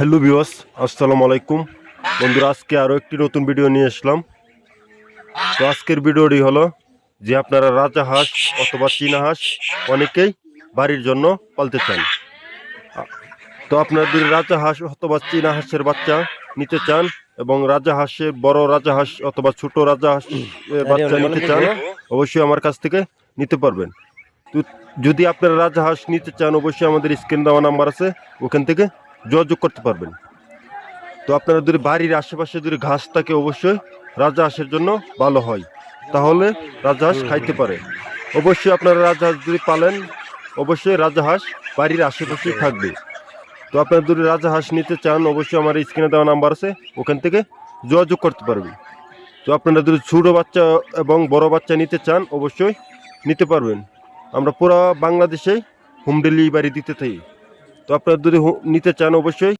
Hello বিওস আসসালামু আলাইকুম। বন্ধুরা আজকে আরও একটি নতুন ভিডিও নিয়ে আসলাম। তো আজকের ভিডিওটি হলো যে আপনারা রাজা হাঁস অথবা চীনা হাঁস অনেকেই বাড়ির জন্য পালতে চান। তো আপনারা যদি রাজা হাঁস অথবা চীনা হাঁসের বাচ্চা নিতে চান এবং রাজা হাঁসের বড় রাজা হাঁস অথবা ছোট রাজা হাঁস বাচ্চা নিতে চান অবশ্যই আমার কাছ থেকে নিতে পারবেন। তো যদি আপনারা রাজা হাঁস নিতে চান অবশ্যই আমাদের স্ক্রিন দেওয়া নাম্বার আছে ওখান থেকে যোগাযোগ করতে পারবেন। তো আপনারা যদি বাড়ির আশেপাশে যদি ঘাস থাকে, অবশ্যই রাজা হাঁসের জন্য ভালো হয়। তাহলে রাজা হাঁস খাইতে পারে। অবশ্যই আপনারা রাজা হাঁস যদি পালেন, অবশ্যই রাজা হাঁস বাড়ির আশেপাশেই থাকবে। তো আপনারা যদি রাজা হাঁস নিতে চান, অবশ্যই আমার স্ক্রিনে দেওয়া নাম্বার আছে, ওখান থেকে যোগাযোগ করতে পারবেন। তো আপনারা যদি ছোটো বাচ্চা এবং বড় বাচ্চা নিতে চান, অবশ্যই নিতে পারবেন। আমরা পুরো বাংলাদেশে হোম ডেলিভারি দিতে থাকি। তো আপনারা যদি নিতে চান অবশ্যই